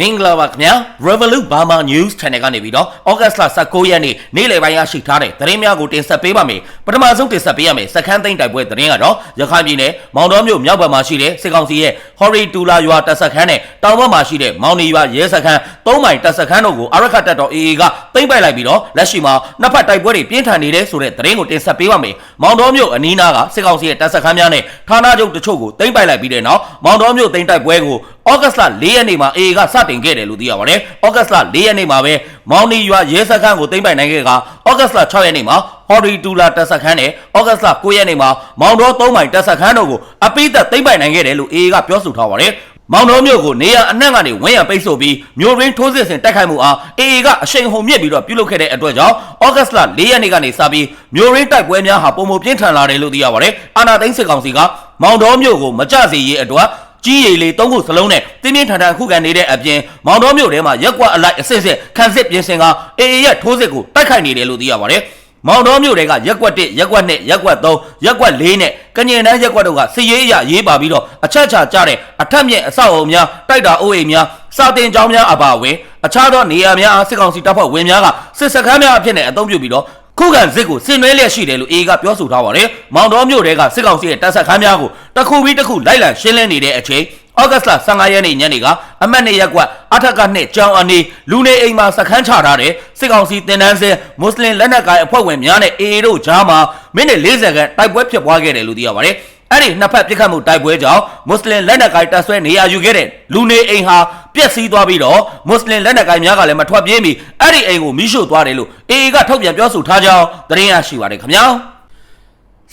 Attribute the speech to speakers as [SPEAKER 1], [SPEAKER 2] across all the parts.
[SPEAKER 1] မင်္ဂလာပါခင်ဗျာ Revolut Burma News Channel ကနေပြီးတော့ August လ19ရက်နေ့နေ့လယ်ပိုင်းရရှိထားတဲ့သတင်းများကိုတင်ဆက်ပေးပါမယ်ပထမဆုံးတင်ဆက်ပေးရမယ်စခန်းသိမ်းတိုက်ပွဲသတင်းကတော့ရခိုင်ပြည်နယ်မောင်တော်မြို့မြောက်ဘက်မှာရှိတဲ့စစ်ကောင်စီရဲ့ Hori Tula ရွာတပ်စခန်းနဲ့တောင်ဘက်မှာရှိတဲ့မောင်နီရွာရဲစခန်း၃မိုင်တပ်စခန်းတို့ကိုအရခတ်တပ်တော် AA ကသိမ်းပိုက်လိုက်ပြီးတော့လက်ရှိမှာနှစ်ဖက်တိုက်ပွဲတွေပြင်းထန်နေတယ်ဆိုတဲ့သတင်းကိုတင်ဆက်ပေးပါမယ်မောင်တော်မြို့အနီးနားကစစ်ကောင်စီရဲ့တပ်စခန်းများနဲ့ဌာနချုပ်တချို့ကိုသိမ်းပိုက်လိုက်ပြီးတဲ့နောက်မောင်တော်မြို့သိမ်းတိုက်ပွဲကိုဩဂတ်လ၄ရက်နေ့မှာ AA ကစတင်ခဲ့တယ်လို့သိရပါတယ်။ဩဂတ်လ၄ရက်နေ့မှာပဲမောင်နီရွာရဲစခန်းကိုသိမ်းပိုက်နိုင်ခဲ့ကဩဂတ်လ6ရက်နေ့မှာဟော်ရီတူလာတပ်စခန်းနဲ့ဩဂတ်လ9ရက်နေ့မှာမောင်တော်3မိုင်တပ်စခန်းတို့ကိုအပိသက်သိမ်းပိုက်နိုင်ခဲ့တယ်လို့ AA ကပြောဆိုထားပါတယ်။မောင်တော်မြို့ကိုနေရအနှံ့ကနေဝန်းရံပိတ်ဆို့ပြီးမြို့ရင်းထိုးစစ်ဆင်တိုက်ခိုက်မှုအား AA ကအရှိန်ဟုန်မြင့်ပြီးတော့ပြုလုပ်ခဲ့တဲ့အတွက်ကြောင့်ဩဂတ်လ၄ရက်နေ့ကနေစပြီးမြို့ရင်းတိုက်ပွဲများဟာပုံမပြင်းထန်လာတယ်လို့သိရပါတယ်။အာနာသိန်းစစ်ကောင်စီကမောင်တော်မြို့ကိုမကြစေရေးအတွက် ကြီးရည်လေးသုံးခုစလုံးနဲ့တင်းပြင်းထန်ထန်ခုခံနေတဲ့အပြင်မောင်တော်မြို့ထဲမှာရက်ကွက်အလိုက်အစစ်စစ်ခန်းစစ်ပြင်ဆင်ကအေအေရဲ့ထိုးစစ်ကိုတိုက်ခိုက်နေတယ်လို့သိရပါတယ်။မောင်တော်မြို့တွေကရက်ကွက်1ရက်ကွက်2ရက်ကွက်3ရက်ကွက်4နဲ့ကညင်တန်းရက်ကွက်တို့ကစစ်ရေးအရရေးပါပြီးတော့အချက်ချကြတဲ့အထက်မြင့်အဆောက်အုံများတိုက်တာအိုးအိမ်များစာတင်ကျောင်းများအပါအဝင်အခြားသောနေရာများအားစစ်ကောင်စီတပ်ဖွဲ့ဝင်များကစစ်စခန်းများအဖြစ်နဲ့အသုံးပြုပြီးတော့ ခုခံစစ်ကိုဆင်နွှဲလျက်ရှိတယ်လို့အေကပြောဆိုထားပါတယ်။မောင်တော်မြို့တွေကစစ်ကောင်စီရဲ့တပ်ဆက်ခန်းများကိုတစ်ခုပြီးတစ်ခုလိုက်လံရှင်းလင်းနေတဲ့အချိန်ဩဂတ်လ15ရက်နေ့ညနေကအမတ်နေရက်ကွက်အထက်ကနှစ်ကျောင်းအနီးလူနေအိမ်မှာစခန်းချထားတဲ့စစ်ကောင်စီတင်တန်းစဲမွတ်စလင်လက်နက်ကိုင်အဖွဲ့ဝင်များနဲ့အေအေတို့ကြားမှာမိနစ်40ခန့်တိုက်ပွဲဖြစ်ပွားခဲ့တယ်လို့သိရပါတယ်။အဲ့ဒီနှစ်ဖက်ပြစ်ခတ်မှုတိုက်ပွဲကြောင့်မွတ်စလင်လက်နက်ကိုင်တပ်ဆွဲနေရာယူခဲ့တဲ့လူနေအိမ်ဟာ ပျက်စီးသွားပြီးတော့မွတ်စလင်လက်နက်ကိုင်များကလည်းမထွက်ပြေးမီအဲ့ဒီအိမ်ကိုမိရှို့သွားတယ်လို့အေအေကထုတ်ပြန်ပြောဆိုထားကြောင်းသတင်းရရှိပါတယ်ခင်ဗျာ။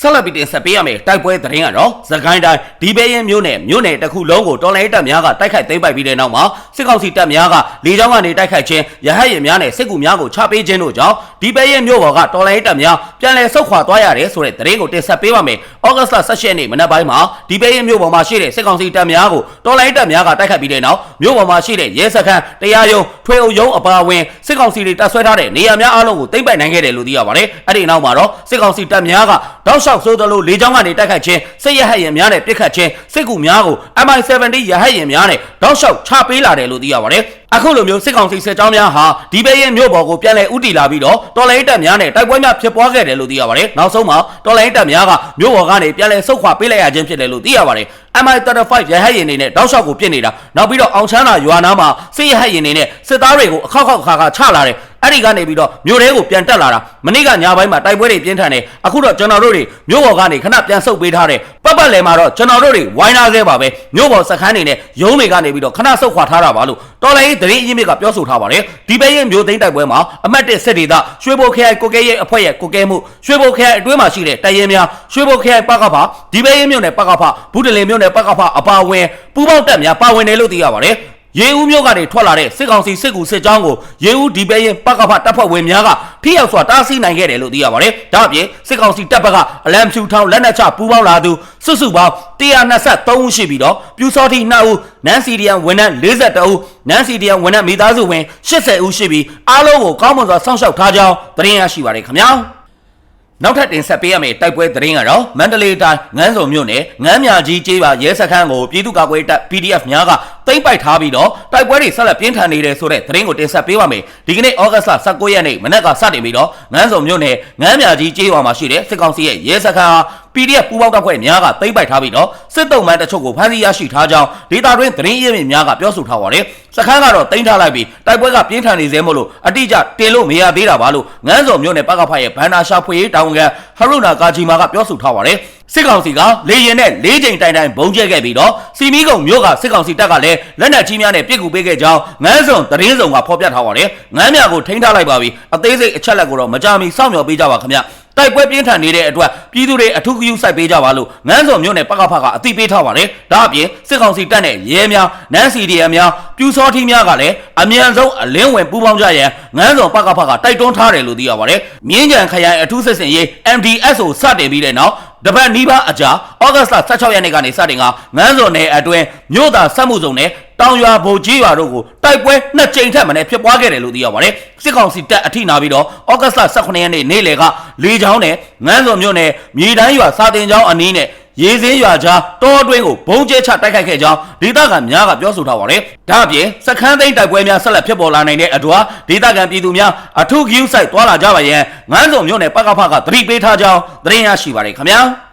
[SPEAKER 1] ဆက်လက်ပြီးတင်ဆက်ပေးရမယ်တိုက်ပွဲသတင်းကတော့သခိုင်းတိုင်းဒီဘေးရင်မြို့နယ်မြို့နယ်တစ်ခုလုံးကိုတော်လိုင်းတပ်များကတိုက်ခိုက်သိမ်းပိုက်ပြီးတဲ့နောက်မှာစစ်ကောင်စီတပ်များကလေကြောင်းကနေတိုက်ခိုက်ခြင်းရဟတ်ရင်များနဲ့စစ်ကူများကိုချပေးခြင်းတို့ကြောင့်ဒီဘေးရင်မြို့ပေါ်ကတော်လိုင်းတပ်များပြန်လည်ဆုတ်ခွာသွားရတယ်ဆိုတဲ့သတင်းကိုတင်ဆက်ပေးပါမယ်။ဩဂတ်လ17ရက်နေ့မနက်ပိုင်းမှာဒီဘေးရင်မြို့ပေါ်မှာရှိတဲ့စစ်ကောင်စီတပ်များကိုတော်လိုင်းတပ်များကတိုက်ခိုက်ပြီးတဲ့နောက်မြို့ပေါ်မှာရှိတဲ့ရဲစခန်းတရားရုံးထွေအုပ်ရုံးအပါအဝင်စစ်ကောင်စီတွေတပ်ဆွဲထားတဲ့နေရာများအားလုံးကိုသိမ်းပိုက်နိုင်ခဲ့တယ်လို့သိရပါတယ်။အဲ့ဒီနောက်မှာတော့စစ်ကောင်စီတပ်များကတောက်လျှောက်ဆိုးသလိုလေကြောင်းကနေတိုက်ခိုက်ခြင်းစစ်ရဟတ်ရင်များနဲ့ပစ်ခတ်ခြင်းစစ်ကူများကို MI70 ရဟတ်ရင်များနဲ့တောက်လျှောက်ချပေးလာတယ်လို့သိရပါတယ်အခုလိုမျိုးစစ်ကောင်စီစစ်ကြောင်းများဟာဒီဘေးရဲ့မြို့ပေါ်ကိုပြန်လည်ဥတီလာပြီးတော့တော်လိုင်းတပ်များနဲ့တိုက်ပွဲများဖြစ်ပွားခဲ့တယ်လို့သိရပါတယ်နောက်ဆုံးမှာတော်လိုင်းတပ်များကမြို့ပေါ်ကနေပြန်လည်ဆုတ်ခွာပေးလိုက်ရခြင်းဖြစ်တယ်လို့သိရပါတယ် MI35 ရဟတ်ရင်တွေနဲ့တောက်လျှောက်ကိုပြစ်နေတာနောက်ပြီးတော့အောင်ချမ်းသာရွာနာမှာစစ်ရဟတ်ရင်တွေနဲ့စစ်သားတွေကိုအခောက်ခောက်ခါခါချလာတယ် အဲ့ဒီကနေပြီးတော့မြို့ထဲကိုပြန်တက်လာတာမနေ့ကညပိုင်းမှာတိုက်ပွဲတွေပြင်းထန်တယ်အခုတော့ကျွန်တော်တို့တွေမြို့ပေါ်ကနေခဏပြန်ဆုတ်ပေးထားတယ်ပတ်ပတ်လည်မှာတော့ကျွန်တော်တို့တွေဝိုင်းနာခဲ့ပါပဲမြို့ပေါ်စခန်းတွေနဲ့ရုံးတွေကနေပြီးတော့ခဏဆုတ်ခွာထားတာပါလို့တော်လိုင်းသတင်းအရင်းမြစ်ကပြောဆိုထားပါတယ်ဒီပဲရဲ့မြို့သိမ်းတိုက်ပွဲမှာအမတ်တစ်စစ်ဒေသရွှေဘိုခရိုင်ကိုကဲရဲ့အဖွဲ့ရဲ့ကိုကဲမှုရွှေဘိုခရိုင်အတွင်းမှာရှိတဲ့တရင်များရွှေဘိုခရိုင်ပကဖဒီပဲရဲ့မြို့နယ်ပကဖဘူးတလင်မြို့နယ်ပကဖအပါဝင်ပူပေါင်းတက်များပါဝင်တယ်လို့သိရပါတယ် ရေဦးမြို့ကနေထွက်လာတဲ့စစ်ကောင်စီစစ်ကူစစ်ကြောင်းကိုရေဦးဒီပဲရင်ပကဖတပ်ဖွဲ့ဝင်များကဖိရောက်စွာတားဆီးနိုင်ခဲ့တယ်လို့သိရပါတယ်။ဒါ့အပြင်စစ်ကောင်စီတပ်ဘက်ကအလံဖြူထောင်လက်နက်ချပူးပေါင်းလာသူစုစုပေါင်း123ဦးရှိပြီးတော့ပြူစောတိ2ဦးနန်စီဒီယန်ဝန်ထမ်း42ဦးနန်စီဒီယန်ဝန်ထမ်းမိသားစုဝင်80ဦးရှိပြီးအားလုံးကိုကောင်းမွန်စွာစောင့်ရှောက်ထားကြောင်းသတင်းရရှိပါတယ်ခင်ဗျာ။နောက်ထပ်တင်ဆက်ပေးရမယ့်တိုက်ပွဲသတင်းကတော့မန္တလေးတိုင်းငန်းစုံမြို့နယ်ငန်းမြကြီးကျေးပါရဲစခန်းကိုပြည်သူ့ကာကွယ်တပ် PDF များက သိမ်းပိုက်ထားပြီးတော့တိုက်ပွဲတွေဆက်လက်ပြင်းထန်နေတယ်ဆိုတဲ့သတင်းကိုတင်ဆက်ပေးပါမယ်ဒီကနေ့ဩဂတ်လ19ရက်နေ့မနက်ကစတင်ပြီးတော့ငန်းစုံမြို့နယ်ငန်းမြကြီးကျေးရွာမှာရှိတဲ့စစ်ကောင်စီရဲ့ရဲစခန်းဟာ PDF ပူးပေါင်းတပ်ဖွဲ့များကသိမ်းပိုက်ထားပြီးတော့စစ်တုံးမှန်းတချို့ကိုဖမ်းဆီးရရှိထားကြောင်းဒေတာတွင်သတင်းရင်းမြစ်များကပြောဆိုထားပါတယ်။စခန်းကတော့တင်ထားလိုက်ပြီးတိုက်ပွဲကပြင်းထန်နေသေးမို့လို့အတိအကျတင်လို့မရသေးတာပါလို့ငန်းစော်မြို့နယ်ပကဖရဲ့ဘန်နာရှာဖွေရေးတောင်ခံဟရုနာကာဂျီမာကပြောဆိုထားပါတယ်။ စစ်ကောင်စီကလေရင်နဲ့၄ချိန်တိုင်တိုင်ဘုံကျဲခဲ့ပြီးတော့စီမီကုံမြို့ကစစ်ကောင်စီတပ်ကလည်းလက်နက်ကြီးများနဲ့ပစ်ကူပေးခဲ့ကြောင်းငန်းစုံသတင်းစုံကဖော်ပြထားပါတယ်။ငန်းမြကိုထိန်းထားလိုက်ပါပြီ။အသေးစိတ်အချက်လက်ကိုတော့မကြမီစောင့်မျှော်ပေးကြပါခင်ဗျ။တိုက်ပွဲပြင်းထန်နေတဲ့အတွက်ပြည်သူတွေအထူးဂရုစိုက်ပေးကြပါလို့ငန်းစော်မြို့နယ်ပကဖကအသိပေးထားပါတယ်။ဒါအပြင်စစ်ကောင်စီတပ်နဲ့ရဲများနန်းစီဒီအများပြူစောထီးများကလည်းအမြန်ဆုံးအလင်းဝင်ပူးပေါင်းကြရန်ငန်းစော်ပကဖကတိုက်တွန်းထားတယ်လို့သိရပါတယ်။မြင်းကြံခရိုင်အထူးစစ်စင်ရေး MDS ကိုစတင်ပြီးတဲ့နောက် တပတ်နီးပါးအကြာဩဂတ်လ16ရက်နေ့ကနေစတင်ကငန်းစော်နယ်အတွင်းမြို့သားစက်မှုစုံနဲ့တောင်ရွာဗိုလ်ကြီးရွာတို့ကိုတိုက်ပွဲနှစ်ကြိမ်ထက်မနည်းဖြစ်ပွားခဲ့တယ်လို့သိရပါတယ်စစ်ကောင်စီတပ်အထိနာပြီးတော့ဩဂတ်လ18ရက်နေ့နေ့လယ်ကလေချောင်းနဲ့ငန်းစော်မြို့နယ်မြေတိုင်းရွာစာတင်ချောင်းအနီးနဲ့ ရေစင်းရွာကြားတောအတွင်းကိုဘုံကျဲချတိုက်ခိုက်ခဲ့ကြောင်းဒေသခံများကပြောဆိုထားပါတယ်။ဒါအပြင်စခန်းသိမ်းတိုက်ပွဲများဆက်လက်ဖြစ်ပေါ်လာနိုင်တဲ့အတူဒေသခံပြည်သူများအထူးဂရုစိုက်သွားလာကြပါရန်ငန်းစုံမြို့နယ်ပကဖကသတိပေးထားကြောင်းသတင်းရရှိပါတယ်ခင်ဗျာ။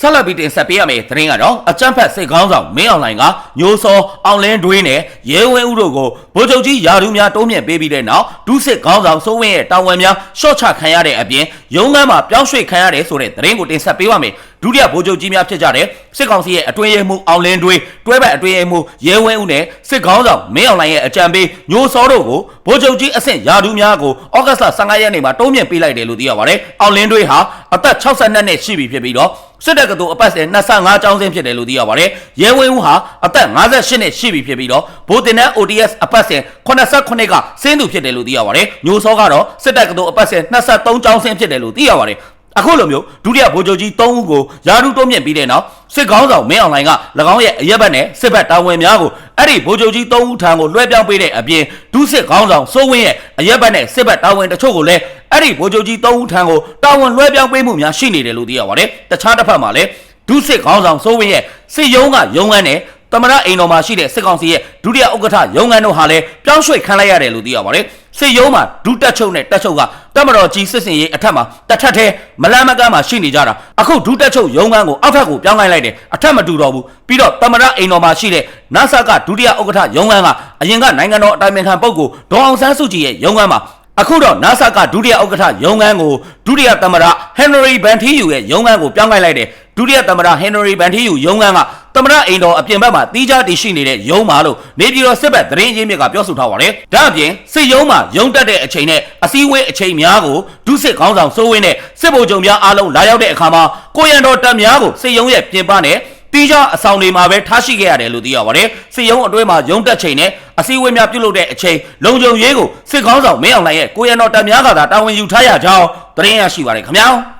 [SPEAKER 1] ဆက်လက်ပြီးတင်ဆက်ပေးရမယ့်သတင်းကတော့အကြမ်းဖက်စစ်ကောင်းဆောင်မင်းအောင်လှိုင်ကညိုစောအောင်လင်းတွင်းနဲ့ရဲဝင်းဦးတို့ကိုဗိုလ်ချုပ်ကြီးယာဒူးများတုံးမြင့်ပေးပြီးတဲ့နောက်ဒုစစ်ကောင်းဆောင်စိုးဝင်းရဲ့တာဝန်များရှော့ချခံရတဲ့အပြင်ရုံးခန်းမှာပြောင်းရွှေ့ခံရတယ်ဆိုတဲ့သတင်းကိုတင်ဆက်ပေးပါမယ်ဒုတိယဗိုလ်ချုပ်ကြီးများဖြစ်ကြတဲ့စစ်ကောင်စီရဲ့အတွင်းရေးမှူးအောင်လင်းတွင်းတွဲဘက်အတွင်းရေးမှူးရဲဝင်းဦးနဲ့စစ်ကောင်းဆောင်မင်းအောင်လှိုင်ရဲ့အကြံပေးညိုစောတို့ကိုဗိုလ်ချုပ်ကြီးအဆင့်ယာဒူးများကိုဩဂတ်စ်လ15ရက်နေ့မှာတုံးမြင့်ပေးလိုက်တယ်လို့သိရပါတယ်အောင်လင်းတွင်းဟာအသက်62နှစ်ရှိပြီဖြစ်ပြီးတော့ စစ်တပ်ကတူအပတ်စဉ်25ကျောင်းစင်းဖြစ်တယ်လို့သိရပါတယ်။ရဲဝင်းဦးဟာအသက်58နှစ်ရှိပြီဖြစ်ပြီးတော့ဗိုလ်တင်တဲ့ ODS အပတ်စဉ်89ကစင်းသူဖြစ်တယ်လို့သိရပါတယ်။ညိုစောကတော့စစ်တပ်ကတူအပတ်စဉ်23ကျောင်းစင်းဖြစ်တယ်လို့သိရပါတယ်။ အခုလိုမျိုးဒုတိယဗိုလ်ချုပ်ကြီး3ဦးကိုယာရုတုံးမြင့်ပြီးတဲ့နောက်စစ်ကောင်းဆောင်မင်းအောင်လှိုင်က၎င်းရဲ့အရက်ဘက်နဲ့စစ်ဘက်တာဝန်များကိုအဲ့ဒီဗိုလ်ချုပ်ကြီး3ဦးထံကိုလွှဲပြောင်းပေးတဲ့အပြင်ဒုစစ်ကောင်းဆောင်စိုးဝင်းရဲ့အရက်ဘက်နဲ့စစ်ဘက်တာဝန်တချို့ကိုလည်းအဲ့ဒီဗိုလ်ချုပ်ကြီး3ဦးထံကိုတာဝန်လွှဲပြောင်းပေးမှုများရှိနေတယ်လို့သိရပါတယ်တခြားတစ်ဖက်မှာလည်းဒုစစ်ကောင်းဆောင်စိုးဝင်းရဲ့စစ်ရုံးကရုံးခန်းနဲ့တ မရအိမ်တော်မှာရှိတဲ့စစ်ကောင်စီရဲ့ဒုတိယဥက္ကဋ္ဌရုံးခန်းတို့ဟာလည်းပြောင်းရွှေ့ခံလိုက်ရတယ်လို့သိရပါတယ်စစ်ရုံးမှာဒုတက်ချုပ်နဲ့တက်ချုပ်ကတမတော်ကြီးစစ်စင်ရေးအထက်မှာတစ်ထက်ထဲမလန်းမကန်းမှာရှိနေကြတာအခုဒုတက်ချုပ်ရုံးခန်းကိုအောက်ထပ်ကိုပြောင်းလိုက်လိုက်တယ်အထက်မတူတော့ဘူးပြီးတော့တမရအိမ်တော်မှာရှိတဲ့နဆာကဒုတိယဥက္ကဋ္ဌရုံးခန်းကအရင်ကနိုင်ငံတော်အတိုင်ပင်ခံပုဂ္ဂိုလ်ဒေါအောင်ဆန်းစုကြည်ရဲ့ရုံးခန်းမှာ အခုတော့ NASA ကဒုတိယဥက္ကဋ္ဌရုံးခန်းကိုဒုတိယသမ္မတ Henry Bantiyu ရဲ့ရုံးခန်းကိုပြောင်းလိုက်လိုက်တယ်ဒုတိယသမ္မတ Henry Bantiyu ရုံးခန်းကသမ္မတအိမ်တော်အပြင်ဘက်မှာတီးခြားတည်ရှိနေတဲ့ရုံးမှာလို့နေပြည်တော်စစ်ဘက်သတင်းရင်းမြစ်ကပြောဆိုထားပါတယ်ဒါအပြင်စစ်ရုံးမှာရုံးတက်တဲ့အချိန်နဲ့အစည်းအဝေးအချိန်များကိုဒုစစ်ခေါင်းဆောင်စိုးဝင်းနဲ့စစ်ဗိုလ်ချုပ်များအားလုံးလာရောက်တဲ့အခါမှာကိုရန်တော်တပ်များကိုစစ်ရုံးရဲ့ပြင်ပနဲ့ တီးခြားအဆောင်တွေမှာပဲထားရှိခဲ့ရတယ်လို့သိရပါတယ်။စစ်ရုံးအတွင်းမှာရုံးတက်ချိန်နဲ့အစည်းအဝေးများပြုလုပ်တဲ့အချိန်လုံခြုံရေးကိုစစ်ကောင်းဆောင်မင်းအောင်လှိုင်ရဲ့ကိုရံတော်တပ်များကသာတာဝန်ယူထားရကြောင်းသတင်းရရှိပါတယ်ခင်ဗျာ။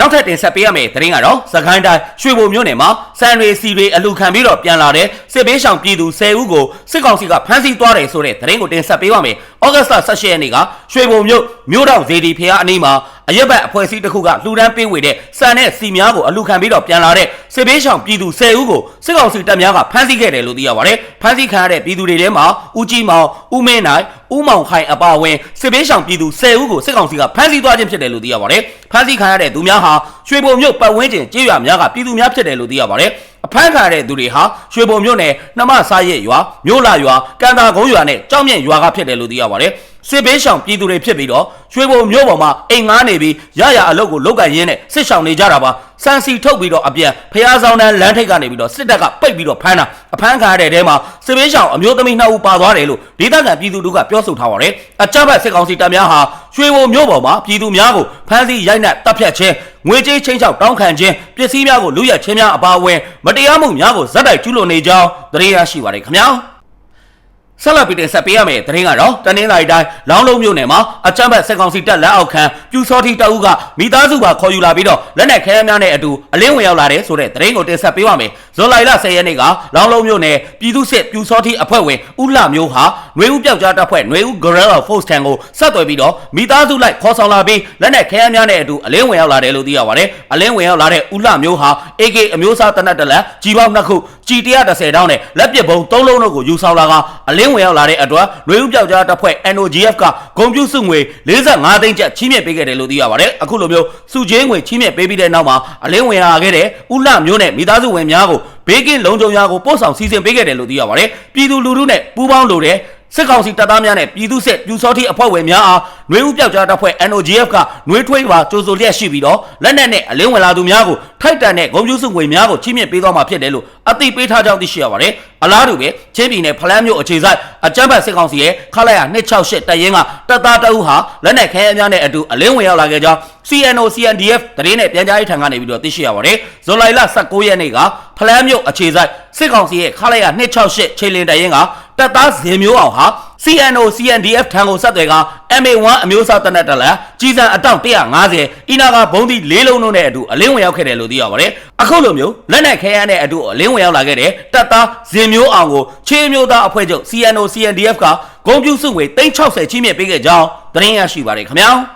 [SPEAKER 1] နောက်ထပ်တင်ဆက်ပေးရမယ့်သတင်းကတော့စကိုင်းတိုင်းရွှေဘုံမြို့နယ်မှာစံရီစီတွေအလူခံပြီးတော့ပြန်လာတဲ့စစ်ဘေးရှောင်ပြည်သူ10ဦးကိုစစ်ကောင်စီကဖမ်းဆီးသွားတယ်ဆိုတဲ့သတင်းကိုတင်ဆက်ပေးပါမယ်။ဩဂတ်စ်လ18ရက်နေ့ကရွှေဘုံမြို့မြို့တော်ဇေဒီဖျားအနီးမှာ အရက်ဘတ်အဖွဲ့အစည်းတစ်ခုကလှူဒန်းပေးဝေတဲ့စံနဲ့စီများကိုအလူခံပြီးတော့ပြန်လာတဲ့စစ်ဘေးရှောင်ပြည်သူ10ဦးကိုစစ်ကောင်စီတပ်များကဖမ်းဆီးခဲ့တယ်လို့သိရပါတယ်။ဖမ်းဆီးခံရတဲ့ပြည်သူတွေထဲမှာဦးကြီးမောင်ဦးမင်းနိုင်ဦးမောင်ခိုင်အပါအဝင်စစ်ဘေးရှောင်ပြည်သူ10ဦးကိုစစ်ကောင်စီကဖမ်းဆီးသွားခြင်းဖြစ်တယ်လို့သိရပါတယ်။ဖမ်းဆီးခံရတဲ့သူများဟာရွှေဘုံမြို့ပတ်ဝန်းကျင်ကြေးရွာများကပြည်သူများဖြစ်တယ်လို့သိရပါတယ်။အဖမ်းခံရတဲ့သူတွေဟာရွှေဘုံမြို့နယ်နှမစားရဲရွာမြို့လာရွာကန်တာကုန်းရွာနဲ့ကြောက်မြင့်ရွာကဖြစ်တယ်လို့သိရပါတယ်။ စစ်ဘေးရှောင်ပြည်သူတွေဖြစ်ပြီးတော့ရွှေဘုံမြို့ပေါ်မှာအိမ်ငားနေပြီးရရအလုပ်ကိုလုပ်ကန်ရင်းနဲ့စစ်ရှောင်နေကြတာပါစံစီထုတ်ပြီးတော့အပြန်ဖျားဆောင်တန်းလမ်းထိပ်ကနေပြီးတော့စစ်တပ်ကပိတ်ပြီးတော့ဖမ်းတာအဖမ်းခံရတဲ့တဲမှာစစ်ဘေးရှောင်အမျိုးသမီးနှစ်ဦးပါသွားတယ်လို့ဒေသခံပြည်သူတို့ကပြောဆိုထားပါတယ်အကြမ်းဖက်စစ်ကောင်စီတပ်များဟာရွှေဘုံမြို့ပေါ်မှာပြည်သူများကိုဖမ်းဆီးရိုက်နှက်တပ်ဖြတ်ခြင်းငွေကြေးချင်းချောက်တောင်းခံခြင်းပစ္စည်းများကိုလူရက်ချင်းများအပါအဝင်မတရားမှုများကိုဇက်တိုက်ကျူးလွန်နေကြောင်းသတင်းရရှိပါတယ်ခင်ဗျာ ဆက်လက်ပြီးတင်ဆက်ပေးရမယ့်သတင်းကတော့တနင်္လာရီတိုင်းလောင်းလုံးမြို့နယ်မှာအကြမ်းဖက်စစ်ကောင်စီတပ်လက်အောက်ခံပြူစောတိတပ်ဦးကမိသားစုပါခေါ်ယူလာပြီးတော့လက်နက်ခဲယမ်းများနဲ့အတူအလင်းဝင်ရောက်လာတဲ့ဆိုတဲ့သတင်းကိုတင်ဆက်ပေးပါမယ်။ ဇွန်လ10ရက်နေ့ကလောင်းလုံးမြို့နယ်ပြည်သူ့စစ်ပြူစောတိအဖွဲ့ဝင်ဦးလှမျိုးဟာနှွေဦးပြောက်ကြားတပ်ဖွဲ့နှွေဦး Guerrilla Force ထံကိုဆက်သွယ်ပြီးတော့မိသားစုလိုက်ခေါ်ဆောင်လာပြီးလက်နက်ခဲယမ်းများနဲ့အတူအလင်းဝင်ရောက်လာတယ်လို့သိရပါတယ်။အလင်းဝင်ရောက်လာတဲ့ဦးလှမျိုးဟာ AK အမျိုးအစားတနက်တလက်ကြီးပေါင်းနှစ်ခုကြီး130တောင်းနဲ့လက်ပစ်ဘုံ3လုံးတို့ကိုယူဆောင်လာကအလင်းဝင်ရောက်လာတဲ့အတွက်နှွေဦးပြောက်ကြားတပ်ဖွဲ့ NOGF ကဂုံပြူစုငွေ45သိန်းကျပ်ချီးမြှင့်ပေးခဲ့တယ်လို့သိရပါတယ်။အခုလိုမျိုးစုချင်းငွေချီးမြှင့်ပေးပြီးတဲ့နောက်မှာအလင်းဝင်လာခဲ့တဲ့ဦးလှမျိုးနဲ့မိသားစုဝင်များကိုဘေးကင်းလုံခြုံရာကိုပို့ဆောင်စီစဉ်ပေးခဲ့တယ်လို့သိရပါတယ်။ပြည်သူလူထုနဲ့ပူးပေါင်းလို့တဲ့ စစ်ကောင်စီတပ်သားများနဲ့ပြည်သူ့စစ်ပြူစောတိအဖွဲ့ဝင်များအားနှွေဦးပြောက်ကြားတပ်ဖွဲ့ NOGF ကနှွေးထွေးပါကြိုးဆိုလျက်ရှိပြီးတော့လက်နက်နဲ့အလင်းဝင်လာသူများကိုထိုက်တန်တဲ့ဂုံပြူစုငွေများကိုချီးမြှင့်ပေးသွားမှာဖြစ်တယ်လို့အသိပေးထားကြောင်းသိရှိရပါတယ်။အလားတူပဲချင်းပြည်နယ်ဖလန်းမြို့အခြေစိုက်အကြမ်းဖက်စစ်ကောင်စီရဲ့ခလာရ268တပ်ရင်းကတပ်သားတအုပ်ဟာလက်နက်ခဲယမ်းများနဲ့အတူအလင်းဝင်ရောက်လာခဲ့ကြောင်း CNO CNDF တရင်နဲ့ပြန်ကြားရေးထံကနေပြီးတော့သိရှိရပါတယ်။ဇွန်လ19ရက်နေ့ကဖလန်းမြို့အခြေစိုက်စစ်ကောင်စီရဲ့ခလာရ268ချိန်လင်တပ်ရင်းက တပ်သားဇင်မျိုးအောင်ဟာ CNO CNDF ထံကိုဆက်သွယ်က MA1 အမျိုးအစားတနက်တလက်ကြီးစံအတောင့်150အီနာကဘုံဒီ၄လုံးလုံးနဲ့အတူအလင်းဝင်ရောက်ခဲ့တယ်လို့သိရပါတယ်။အခုလိုမျိုးလက်နက်ခဲယမ်းနဲ့အတူအလင်းဝင်ရောက်လာခဲ့တဲ့တပ်သားဇင်မျိုးအောင်ကိုချေမျိုးသားအဖွဲ့ချုပ် CNO CNDF ကဂုံပြူစုငွေ360ချီးမြှင့်ပေးခဲ့ကြောင်းသတင်းရရှိပါတယ်ခင်ဗျာ။